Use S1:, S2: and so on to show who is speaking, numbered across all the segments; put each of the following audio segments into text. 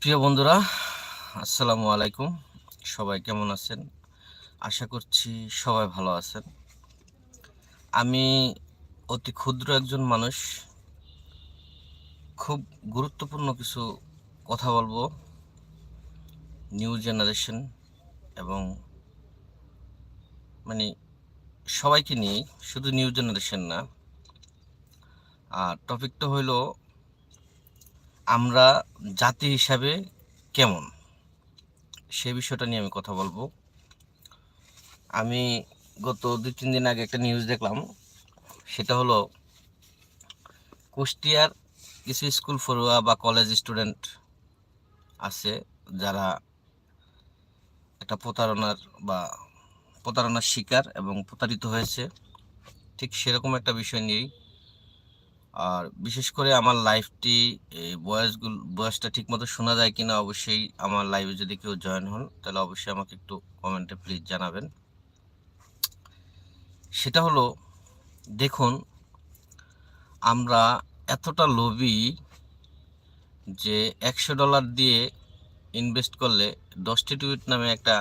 S1: প্রিয় বন্ধুরা, আসসালামু আলাইকুম। সবাই কেমন আছেন? আশা করছি সবাই ভালো আছেন। আমি অতি ক্ষুদ্র একজন মানুষ। খুব গুরুত্বপূর্ণ কিছু কথা বলব। নিউ জেনারেশন এবং মানে সবাইকে নিয়ে শুধু নিউ জেনারেশন না। আর টপিকটা হইল আমরা জাতি হিসাবে কেমন? সে বিষয়টা নিয়ে আমি কথা বলব। আমি গত দুই, তিন দিন আগে একটা নিউজ দেখলাম। সেটা হলো, কুষ্টিয়ার কিছু স্কুল পড়ুয়া বা কলেজ স্টুডেন্ট আছে, যারা একটা প্রতারণার বা প্রতারণার শিকার এবং প্রতারিত হয়েছে। ঠিক সেরকম একটা বিষয় নিয়েই আর বিশেষ করে আমার লাইফটি বয়সগুলো, বয়সটা ঠিকমতো শোনা যায় কিনা অবশ্যই আমার লাইভে যদি কেউ জয়েন হন, তাহলে অবশ্যই আমাকে একটু কমেন্টে প্লিজ জানাবেন। সেটা হলো, দেখুন, আমরা এতটা লোভী যে একশো ডলার দিয়ে ইনভেস্ট করলে দশটি টুইট নামে একটা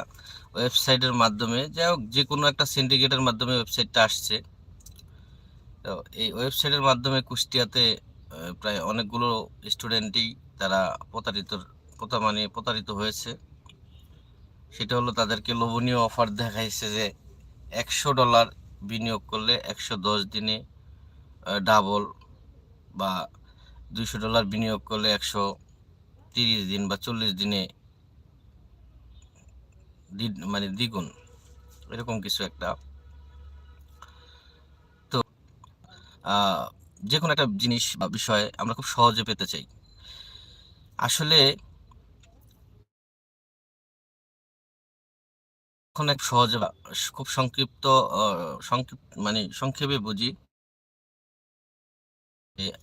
S1: ওয়েবসাইটের মাধ্যমে, যাই হোক যে কোনো একটা সিন্ডিকেটের মাধ্যমে ওয়েবসাইটটা আসছে। তো এই ওয়েবসাইটের মাধ্যমে কুষ্টিয়াতে প্রায় অনেকগুলো স্টুডেন্টই তারা প্রতারিত মানে প্রতারিত হয়েছে। সেটা হলো তাদেরকে লোভনীয় অফার দেখাইছে যে একশো ডলার বিনিয়োগ করলে একশো দশ দিনে ডাবল বা দুইশো ডলার বিনিয়োগ করলে একশো তিরিশ দিন বা চল্লিশ দিনে মানে দ্বিগুণ। এরকম কিছু একটা। যে কোনো একটা জিনিস বা বিষয় আমরা খুব সহজে পেতে চাই। আসলে এক সহজে খুব সংক্ষিপ্ত সংক্ষিপ্ত মানে সংক্ষেপে বুঝি।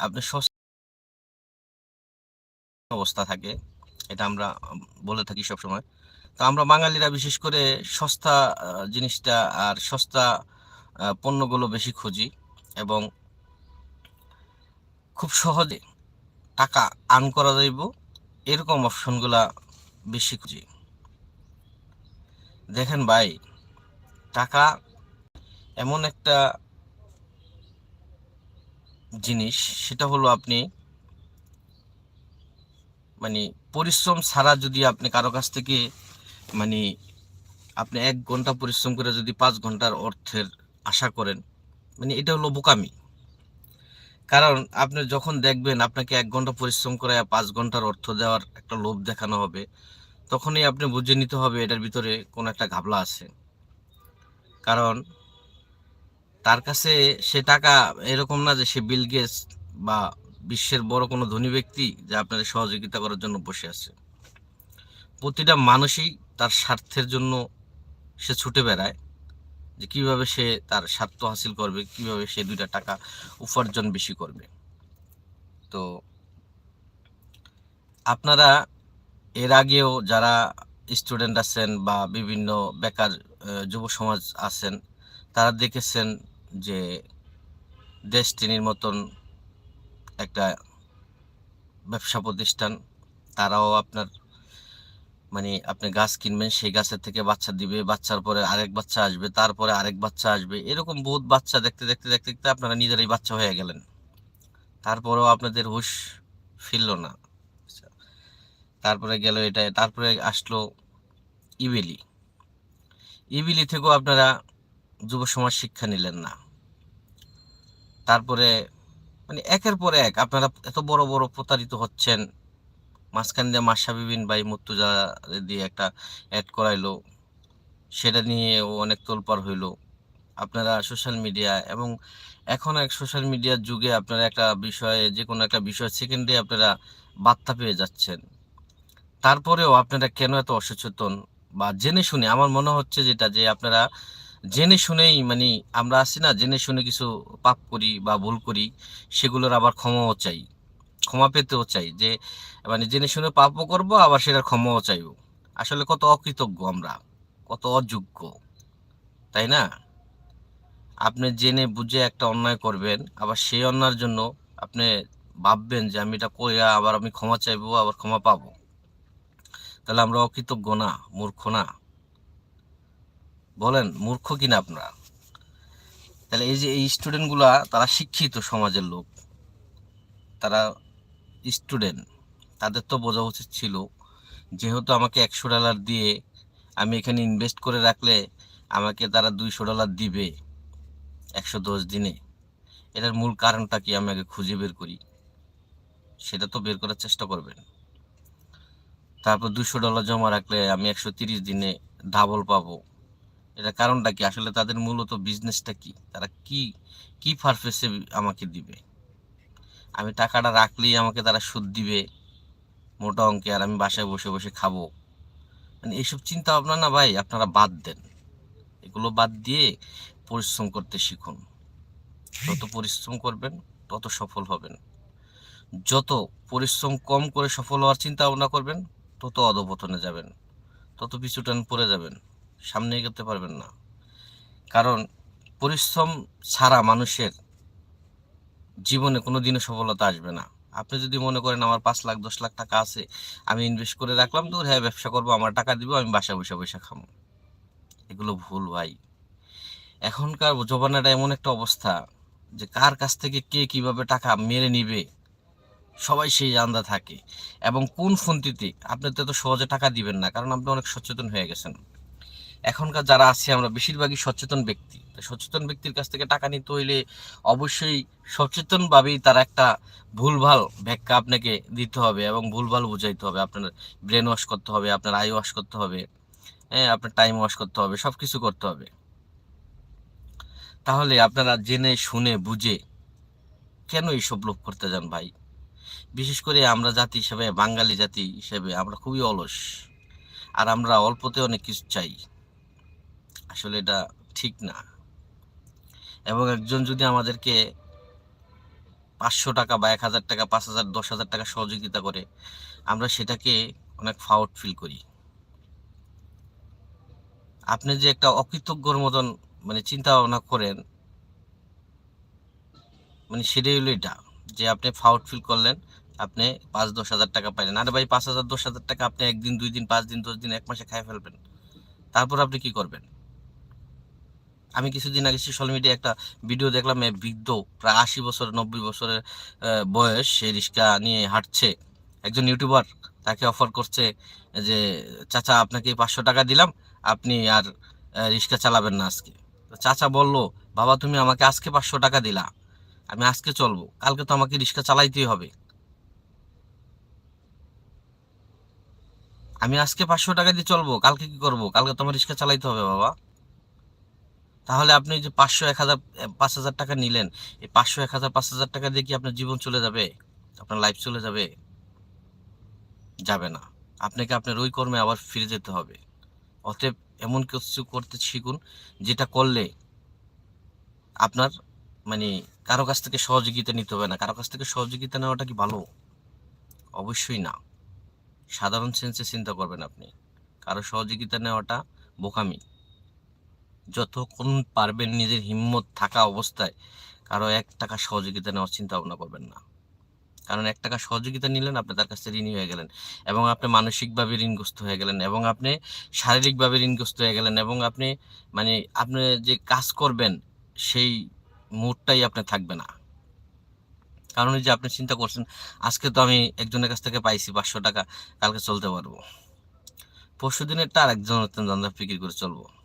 S1: আপনি অবস্থা থাকে, এটা আমরা বলে থাকি সবসময়। তো আমরা বাঙালিরা বিশেষ করে সস্তা জিনিসটা আর সস্তা পণ্যগুলো বেশি খুঁজি এবং খুব সহজে টাকা আর্ন করা যাইব। এরকম অপশনগুলা বেশি খুঁজি। দেখেন ভাই, টাকা এমন একটা জিনিস, সেটা হলো আপনি মানে পরিশ্রম ছাড়া যদি আপনি কারও কাছ থেকে মানে আপনি এক ঘণ্টা পরিশ্রম করে যদি পাঁচ ঘণ্টার অর্থের আশা করেন মানে এটা হলো বোকামি। কারণ আপনি যখন দেখবেন আপনাকে এক ঘণ্টা পরিশ্রম করে পাঁচ ঘণ্টার অর্থ দেওয়ার একটা লোভ দেখানো হবে, তখনই আপনি বুঝে নিতে হবে এটার ভিতরে কোনো একটা ঘাবলা আছে। কারণ তার কাছে সে টাকা এরকম না যে সে বিল গেস বা বিশ্বের বড় কোনো ধনী ব্যক্তি যে আপনাদের সহযোগিতা করার জন্য বসে আছে। প্রতিটা মানুষই তার স্বার্থের জন্য সে ছুটে বেড়ায়। যে কীভাবে সে তার স্বার্থ হাসিল করবে, কীভাবে সে দুইটা টাকা উপার্জন বেশি করবে। তো আপনারা এর আগেও যারা স্টুডেন্ট আছেন বা বিভিন্ন বেকার যুব সমাজ আছেন, তারা দেখেছেন যে ডেস্টিনির মতন একটা ব্যবসা প্রতিষ্ঠান, তারাও আপনার মানে আপনি গাছ কিনবেন, সেই গাছের থেকে বাচ্চা দিবে, বাচ্চার পরে আরেক বাচ্চা আসবে, তারপরে আরেক বাচ্চা আসবে। এরকম বহুত বাচ্চা দেখতে দেখতে দেখতে দেখতে আপনারা নিজেরাই বাচ্চা হয়ে গেলেন। তারপরেও আপনাদের হুশ ফিরল না। তারপরে গেল এটা, তারপরে আসলো ইবিলি। ইবিলি থেকেও আপনারা যুব সমাজ শিক্ষা নিলেন না। তারপরে মানে একের পর এক আপনারা এত বড় বড় প্রতারিত হচ্ছেন। মাঝখান দিয়ে মাসা বিবিন ভাই মুর্তুজা দিয়ে একটা অ্যাড করাইলো। সেটা নিয়ে ও অনেক তোলপার হইল। আপনারা সোশ্যাল মিডিয়া এবং এখন এক সোশ্যাল মিডিয়ার যুগে আপনারা একটা বিষয়ে যে কোনো একটা বিষয় সেকেন্ডে আপনারা বার্তা পেয়ে যাচ্ছেন। তারপরেও আপনারা কেন এত অসচেতন? বা জেনে শুনে, আমার মনে হচ্ছে যেটা যে আপনারা জেনে শুনেই মানে আমরা আছি না, জেনে শুনে কিছু পাপ করি বা ভুল করি, সেগুলোর আবার ক্ষমাও চাই। ক্ষমা পেতেও চাই যে মানে জেনে শুনে পাপও করব, আবার সেটার ক্ষমাও চাইব। আসলে কত অকৃতজ্ঞ আমরা, কত অযোগ্য, তাই না? আপনি জেনে বুঝে একটা অন্যায় করবেন, আবার সেই অন্যায়ের জন্য আপনি ভাববেন যে আমি এটা কইয়া আবার আমি ক্ষমা চাইব, আবার ক্ষমা পাবো। তাহলে আমরা অকৃতজ্ঞ না, মূর্খ না? বলেন, মূর্খ কিনা আপনারা? তাহলে এই যে এই স্টুডেন্টগুলা তারা শিক্ষিত সমাজের লোক। তারা স্টুডেন্ট তাদের তো বোঝা উচিত ছিল। যেহেতু আমাকে একশো ডলার দিয়ে আমি এখানে ইনভেস্ট করে রাখলে আমাকে তারা দুইশো ডলার দিবে একশো দশ দিনে। এটার মূল কারণটা কি? আমি আগে খুঁজে বের করি। সেটা তো বের করার চেষ্টা করবেন। তারপর দুশো ডলার জমা রাখলে আমি একশো তিরিশ দিনে ডাবল পাবো। এটা কারণটা কি? আসলে তাদের মূলত বিজনেসটা কি? তারা কি কি পারফেসে আমাকে দিবে? আমি টাকাটা রাখলেই আমাকে তারা সুদ দিবে, মোটা অঙ্কে, আর আমি বাসায় বসে বসে খাব। মানে এইসব চিন্তা ভাবনা না ভাই, আপনারা বাদ দেন। এগুলো বাদ দিয়ে পরিশ্রম করতে শিখুন। যত পরিশ্রম করবেন, তত সফল হবেন। যত পরিশ্রম কম করে সফল হওয়ার চিন্তা ভাবনা করবেন, তত অধপতনে যাবেন। তত পিছুটান পড়ে যাবেন। সামনে এগোতে পারবেন না। কারণ পরিশ্রম ছাড়া মানুষের জীবনে কোনো দিনও সফলতা আসবে না। আপনি যদি মনে করেন আমার পাঁচ লাখ, দশ লাখ টাকা আছে, আমি ইনভেস্ট করে রাখলাম, তো হ্যাঁ ব্যবসা করব, আমার টাকা দিব, আমি বাসা বসে বসে খাব। এগুলো ভুল ভাই। এখনকার জমানাটা এমন একটা অবস্থা যে কার কাছ থেকে কে কীভাবে টাকা মেরে নিবে, সবাই সেই জান্দা থাকে। এবং কোন ফোনটিতে, আপনি তো এত সহজে টাকা দিবেন না, কারণ আপনি অনেক সচেতন হয়ে গেছেন। এখনকার যারা আছে, আমরা বেশিরভাগই সচেতন ব্যক্তি। সচেতন ব্যক্তির কাছ থেকে টাকা নিতে হইলে অবশ্যই সচেতনভাবেই তারা একটা ভুলভাল ব্যাখ্যা আপনাকে দিতে হবে এবং ভুলভাল বুঝাইতে হবে। আপনার ব্রেন ওয়াশ করতে হবে, আপনার আই ওয়াশ করতে হবে হ্যাঁ আপনার টাইম ওয়াশ করতে হবে সব কিছু করতে হবে। তাহলে আপনারা জেনে, শুনে, বুঝে কেন এইসব লোভ করতে যান ভাই? বিশেষ করে আমরা জাতি হিসেবে, বাঙালি জাতি হিসেবে আমরা খুবই অলস। আর আমরা অল্পতে অনেক কিছু চাই। আসলে এটা ঠিক না। এবং একজন যদি আমাদেরকে পাঁচশো টাকা বা এক হাজার টাকা, পাঁচ হাজার, দশ হাজার টাকা সহযোগিতা করে, আমরা সেটাকে অনেক ফাউট ফিল করি। আপনি যে একটা অকৃতজ্ঞর মতন মানে চিন্তা ভাবনা করেন মানে সেটাই হলো এটা, যে আপনি ফাউট ফিল করলেন, আপনি পাঁচ, দশ হাজার টাকা পাইলেন। আরে ভাই, পাঁচ হাজার, দশ হাজার টাকা আপনি একদিন, দুই দিন, পাঁচ দিন, দশ দিন, এক মাসে খাই ফেলবেন। তারপর আপনি কি করবেন? আমি কিছুদিন আগে সোশ্যাল মিডিয়ায় একটা ভিডিও দেখলাম এক বৃদ্ধ প্রায় আশি বছর, নব্বই বছরের বয়স, সে রিক্সা নিয়ে হাঁটছে। একজন ইউটিউবার তাকে অফার করছে যে, চাচা, আপনাকে পাঁচশো টাকা দিলাম, আপনি আর রিক্সা চালাবেন না আজকে। চাচা বলল, বাবা, তুমি আমাকে আজকে পাঁচশো টাকা দিলা, আমি আজকে চলবো, কালকে তো আমাকে রিক্সা চালাইতেই হবে। আমি আজকে পাঁচশো টাকা দিয়ে চলবো, কালকে কি করব? কালকে তোমার রিক্সা চালাইতে হবে, বাবা। তাহলে আপনি যে পাঁচশো এক হাজার পাঁচ হাজার টাকা নিলেন, এই পাঁচশো এক হাজার, পাঁচ হাজার টাকা দিয়ে কি আপনার জীবন চলে যাবে? আপনার লাইফ চলে যাবে? যাবে না। আপনাকে আপনার ওই কর্মে আবার ফিরে যেতে হবে। অতএব এমন কিছু করতে শিখুন, যেটা করলে আপনার মানে কারও কাছ থেকে সহযোগিতা নিতে হবে না। কারও কাছ থেকে সহযোগিতা নেওয়াটা কি ভালো? অবশ্যই না। সাধারণ সেন্সে চিন্তা করবেন আপনি। কারও সহযোগিতা নেওয়াটা বোকামি। যতক্ষণ পারবেন নিজের হিম্মত থাকা অবস্থায় কারও এক টাকা সহযোগিতা নেওয়ার চিন্তা ভাবনা করবেন না। কারণ এক টাকা সহযোগিতা নিলেন, আপনি তার কাছ ঋণী হয়ে গেলেন এবং আপনি মানসিকভাবে ঋণগ্রস্ত হয়ে গেলেন এবং আপনি শারীরিকভাবে ঋণগ্রস্ত হয়ে গেলেন এবং আপনি মানে আপনি যে কাজ করবেন সেই মুডটাই আপনি থাকবে না। কারণ যে আপনি চিন্তা করছেন, আজকে তো আমি একজনের কাছ থেকে পাইছি পাঁচশো টাকা, কালকে চলতে পারব। পরশু দিনেরটা আর একজনের দান্দা ফিকির করে চলবো।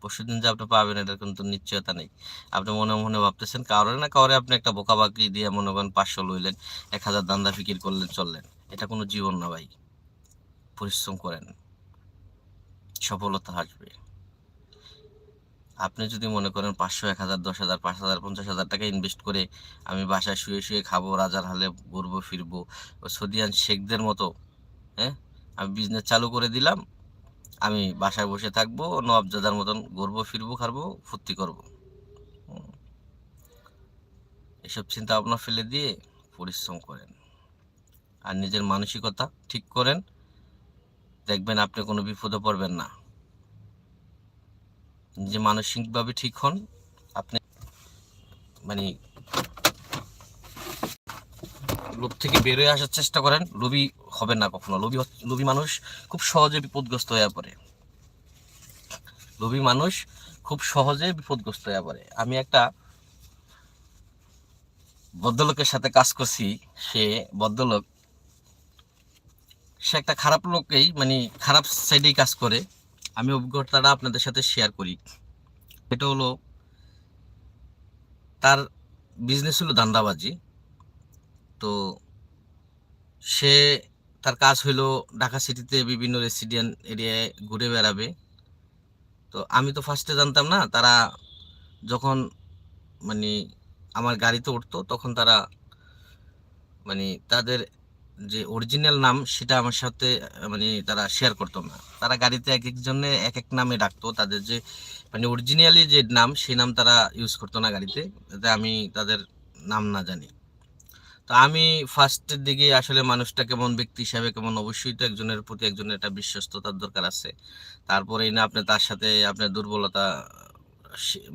S1: পরশু দিন যে আপনি পাবেন, এটার কিন্তু নিশ্চয়তা নেই। আপনি মনে মনে ভাবতেছেন, কারোর না কারোর আপনি একটা বোকা বাকি দিয়ে মনে করেন পাঁচশো লইলেন, এক হাজার দান্দা ফিকির করলেন, চললেন। এটা কোনো জীবন না ভাই। পরিশ্রম করেন। সফলতা আসবে। আপনি যদি মনে করেন পাঁচশো, এক হাজার, দশ হাজার, পাঁচ হাজার, পঞ্চাশ হাজার টাকা ইনভেস্ট করে আমি বাসায় শুয়ে শুয়ে খাব, রাজার হালে ঘুরবো, ফিরবো সদিয়ান শেখদের মতো হ্যাঁ? আমি বিজনেস চালু করে দিলাম আমি বাসায় বসে থাকব, নবাবজাদার মতন ঘুরবো, ফিরবো খাব ফুর্তি করব। এসব চিন্তা ভাবনা ফেলে দিয়ে পরিশ্রম করেন। আর নিজের মানসিকতা ঠিক করেন। দেখবেন আপনি কোনো বিপদে পড়বেন না। নিজে মানসিকভাবে ঠিক হন। আপনি মানে লোভ থেকে বেরোয় আসার চেষ্টা করেন, লোভী হবেন না কখনো। লোভী লোভী মানুষ খুব সহজে বিপদগ্রস্ত হয়ে পড়ে। লোভী মানুষ খুব সহজে বিপদগ্রস্ত হয়ে পড়ে। আমি একটা ভদ্রলোকের সাথে কাজ করছি। সে ভদ্রলোক সে একটা খারাপ লোকেই মানে খারাপ সাইডেই কাজ করে। আমি অভিজ্ঞতাটা আপনাদের সাথে শেয়ার করি। এটা হলো তার বিজনেস হলো দান্দাবাজি তো সে তার কাজ হলো ঢাকা সিটিতে বিভিন্ন রেসিডেন্ট এরিয়ায় ঘুরে বেড়াবে। তো আমি তো ফার্স্টে জানতাম না, তারা যখন মানে আমার গাড়িতে উঠতো তখন তারা মানে তাদের যে অরিজিনাল নাম সেটা আমার সাথে মানে তারা শেয়ার করতো না। তারা গাড়িতে এক একজনে এক এক নামে ডাকতো, তাদের যে মানে অরিজিনালি যে নাম সেই নাম তারা ইউজ করতো না গাড়িতে। যাতে আমি তাদের নাম না জানি। তো আমি ফার্স্টের দিকে আসলে মানুষটা কেমন ব্যক্তি হিসাবে কেমন, অবশ্যই তো একজনের প্রতি একজনের একটা বিশ্বস্ততার দরকার আছে। তারপরেই না আপনি তার সাথে আপনার দুর্বলতা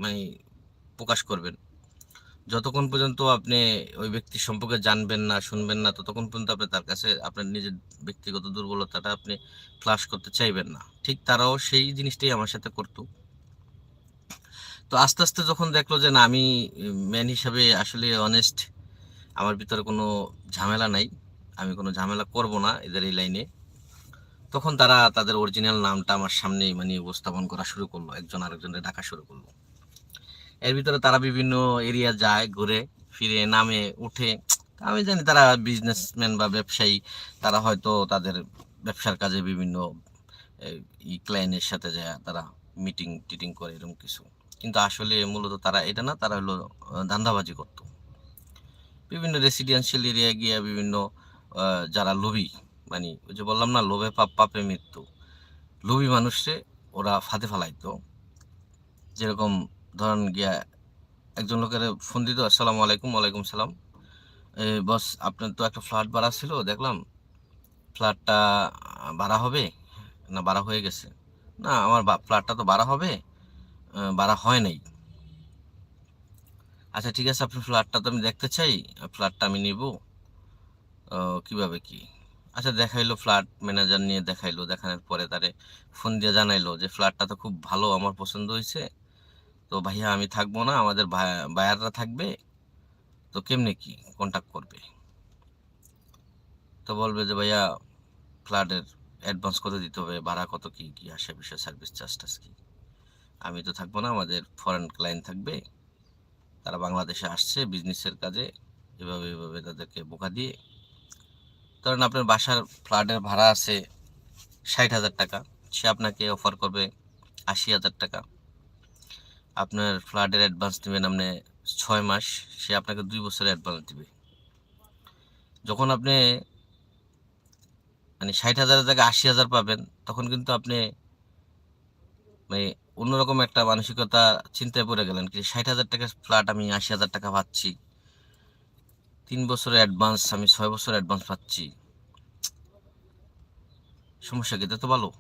S1: মানে প্রকাশ করবেন। যতক্ষণ পর্যন্ত আপনি ওই ব্যক্তি সম্পর্কে জানবেন না, শুনবেন না, ততক্ষণ পর্যন্ত আপনি তার কাছে, আপনার নিজের ব্যক্তিগত দুর্বলতাটা আপনি ফ্লাশ করতে চাইবেন না। ঠিক তারাও সেই জিনিসটাই আমার সাথে করতো। তো আস্তে আস্তে যখন দেখল যে না, আমি ম্যান হিসাবে আসলে অনেস্ট আমার ভিতরে কোনো ঝামেলা নাই। আমি কোনো ঝামেলা করব না এদের এই লাইনে। তখন তারা তাদের অরিজিনাল নামটা আমার সামনেই মানে উপস্থাপন করা শুরু করল একজন আরেকজনের ডাকা শুরু করল। এর ভিতরে তারা বিভিন্ন এরিয়া যায় ঘুরে ফিরে নামে উঠে। আমি জানি তারা বিজনেসম্যান বা ব্যবসায়ী তারা হয়তো তাদের ব্যবসার কাজে বিভিন্ন এই, ক্লায়েন্টের সাথে যায় তারা মিটিং টিটিং করে এরকম কিছু। কিন্তু আসলে মূলত তারা এটা না তারা হলো ধান্দাবাজি করতো। বিভিন্ন রেসিডেন্সিয়াল এরিয়া গিয়ে বিভিন্ন যারা লোভী মানে ওই যে বললাম না, লোভে পাপ, পাপে মৃত্যু, লোভী মানুষে ওরা ফাঁদে ফেলাইতো। যেরকম ধরেন গিয়া একজন লোকের ফোন দিত, আসসালামু আলাইকুম, ওয়ালাইকুম সালাম। বস, আপনার তো একটা ফ্ল্যাট ভাড়া ছিল, দেখলাম। ফ্ল্যাটটা ভাড়া হবে না ভাড়া হয়ে গেছে? না, আমার ফ্ল্যাটটা তো ভাড়া হবে ভাড়া হয় নাই। আচ্ছা ঠিক আছে আপনি ফ্ল্যাটটা তো আমি দেখতে চাই। ফ্ল্যাটটা আমি নিব। কীভাবে কি? আচ্ছা দেখাইলো ফ্ল্যাট ম্যানেজার নিয়ে দেখাইলো, দেখানোর পরে তারে ফোন দিয়ে জানাইলো যে ফ্ল্যাটটা তো খুব ভালো, আমার পছন্দ হয়েছে তো ভাইয়া, আমি থাকব না, আমাদের বায়াররা থাকবে। তো কেমনে কি কন্টাক্ট করবে? তো বলবে যে, ভাইয়া ফ্ল্যাটের অ্যাডভান্স কত দিতে হবে? ভাড়া কত? কি কি আসে বিষয় সার্ভিস চার্জ টার্জ কি? আমি তো থাকব না, আমাদের ফরেন ক্লায়েন্ট থাকবে। তারা বাংলাদেশে আসছে বিজনেসের কাজে, এভাবে এভাবে তাদেরকে বোকা দিয়ে। ধরেন আপনার বাসার ফ্ল্যাটের ভাড়া আছে ষাট হাজার টাকা, সে আপনাকে অফার করবে আশি হাজার টাকা। আপনার ফ্ল্যাটের অ্যাডভান্স নেবেন আপনি ছয় মাস, সে আপনাকে দুই বছরের অ্যাডভান্স দেবে। যখন আপনি মানে ষাট হাজারের জায়গায় আশি হাজার পাবেন, তখন কিন্তু আপনি মানে অন্যরকম একটা মানসিকতা চিন্তায় পড়ে গেলেন কি, ষাট হাজার টাকার ফ্ল্যাট আমি আশি হাজার টাকা পাচ্ছি। তিন বছরের অ্যাডভান্স আমি ছয় বছর অ্যাডভান্স পাচ্ছি। সমস্যা কি? তো ভালো।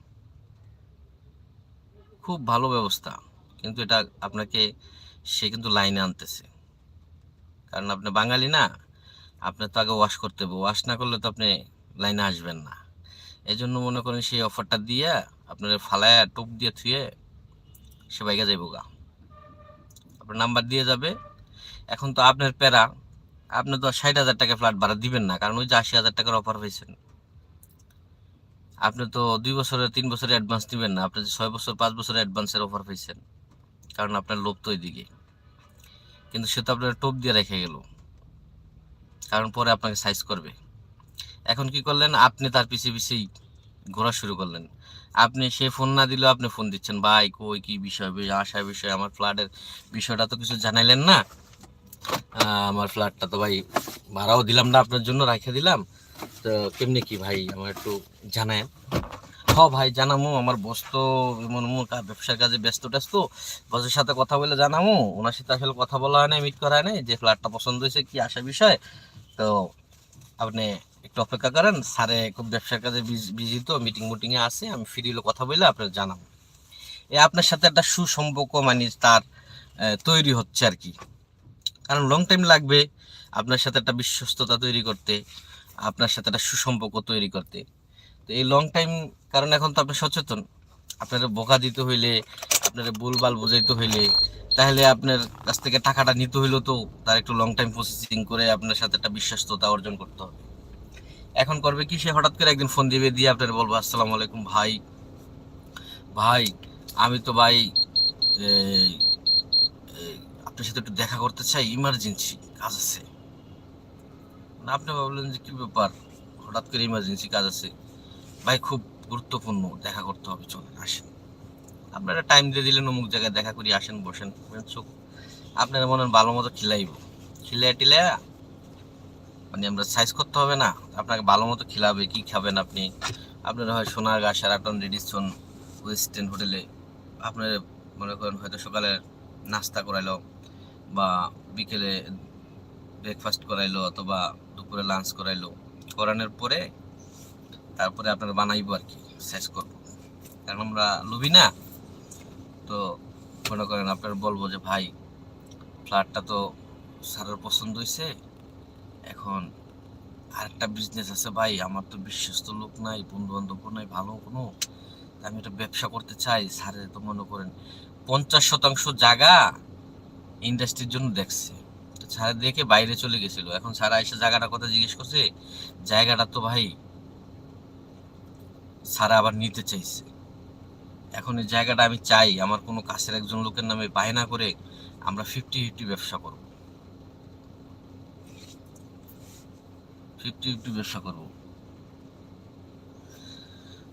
S1: খুব ভালো ব্যবস্থা। কিন্তু এটা আপনাকে, সে কিন্তু লাইনে আনতেছে। কারণ আপনি বাঙালি না আপনার তো আগে ওয়াশ করতে হবে। ওয়াশ না করলে তো আপনি লাইনে আসবেন না। এই জন্য মনে করেন সেই অফারটা দিয়ে আপনার ফালায় টোপ দিয়ে থুয়ে সে বাইকে যাইব গা। আপনার নাম্বার দিয়ে যাবে। এখন তো আপনার প্যারা, আপনি তো ষাট হাজার টাকা ফ্ল্যাট ভাড়া দিবেন না, কারণ ওই যে আশি হাজার টাকার অফার হয়েছেন আপনি তো দুই বছরের, তিন বছরের অ্যাডভান্স দিবেন না, আপনি যে ছয় বছর, পাঁচ বছরের অ্যাডভান্সের অফার পেয়েছেন কারণ আপনার লোভ তো ওইদিকে। কিন্তু সে তো আপনার টোপ দিয়ে রেখে গেল, কারণ পরে আপনাকে সাইজ করবে। এখন কি করলেন? আপনি তার পিছিয়ে পিছিয়ে ঘোরা শুরু করলেন। আপনি সে ফোন না দিলেও আপনি ফোন দিচ্ছেন। ভাই, কই, কি বিষয়? আশা বিষয় আমার ফ্ল্যাটের বিষয়টা তো কিছু জানাইলেন না। আমার ফ্ল্যাটটা তো ভাই ভাড়াও দিলাম না আপনার জন্য রাখে দিলাম। তো কেমনি কি ভাই, আমার একটু জানায় হ ভাই, জানামো। আমার বস তো এমন ব্যবসার কাজে ব্যস্ত ট্যাস্ত। বসের সাথে কথা বলে জানামো। ওনার সাথে আসলে কথা বলা হয় নাই মিট করা হয় নাই। যে ফ্ল্যাটটা পছন্দ হয়েছে, কি আসা বিষয়। তো আপনি একটু অপেক্ষা করেন, স্যারে খুব ব্যবসার কাজে বিজি তো মিটিং মুটিং এ আছে, আমি ফ্রি হলে কথা বলে আপনার জানাব। এ আপনার সাথে একটা সুসম্পর্ক মানে তার তৈরি হচ্ছে আর কি। কারণ লং টাইম লাগবে আপনার সাথে একটা বিশ্বস্ততা তৈরি করতে, আপনার সাথে একটা সুসম্পর্ক তৈরি করতে। তো এই লং টাইম কারণ এখন তো আপনি সচেতন। আপনার বোকা দিতে হইলে, আপনার ভুলবাল বোঝাইতে হইলে, তাহলে আপনার কাছ থেকে টাকাটা নিতে হইলেও তো তার একটু লং টাইম প্রসেসিং করে আপনার সাথে একটা বিশ্বস্ততা অর্জন করতে হবে। এখন করবে কি সে হঠাৎ করে একদিন ফোন দিবে, দিয়ে আপনার বলব, আসসালামু আলাইকুম ভাই। ভাই, আমি তো ভাই আপনার সাথে একটু দেখা করতে চাই ইমার্জেন্সি কাজ আছে। না, আপনি ভাবলেন যে কি ব্যাপার? হঠাৎ করে ইমার্জেন্সি কাজ আছে। ভাই, খুব গুরুত্বপূর্ণ, দেখা করতে হবে, চলেন, আসেন। আপনারা টাইম দিয়ে দিলেন, অমুক জায়গায় দেখা করি, আসেন, বসেন চোখ আপনারা মনে ভালো মতো খিলাইব। খিলাই টিলে মানে আমরা সাইজ করতে হবে না। আপনাকে ভালো মতো খিলাবে, কী খাবেন আপনি? আপনারা হয় সোনার গা সেরাটন রেডিসন ওয়েস্টার্ন হোটেলে আপনার মনে করেন হয়তো সকালে নাস্তা করাইলো বা বিকেলে ব্রেকফাস্ট করাইলো অথবা দুপুরে লাঞ্চ করাইলো। করানোর পরে তারপরে আপনারা বানাইবো আর কি শেষ করব। কারণ আমরা লুবি না। তো মনে করেন আপনার বলব যে, ভাই ফ্ল্যাটটা তো স্যারের পছন্দ হয়েছে এখন আরেকটা বিজনেস আছে ভাই, আমার তো বিশ্বস্ত লোক নাই বন্ধু বান্ধব নাই ভালো কোনো। আমি একটা ব্যবসা করতে চাই স্যারে তো মনে করেন পঞ্চাশ শতাংশ জায়গা ইন্ডাস্ট্রির জন্য দেখছে। স্যার দেখে বাইরে চলে গেছিল। এখন স্যার এসে জায়গাটা কথা জিজ্ঞেস করছে, জায়গাটা তো ভাই স্যার আবার নিতে চাইছে। এখন এই জায়গাটা আমি চাই, আমার কোনো কাছের একজন লোকের নামে বায়না করে আমরা ফিফটি ফিফটি ব্যবসা করব। ফিফটি ফিফটি ব্যবসা করব।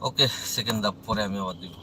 S1: ওকে সেকেন্ড ধাপ পরে আমি আবার দিব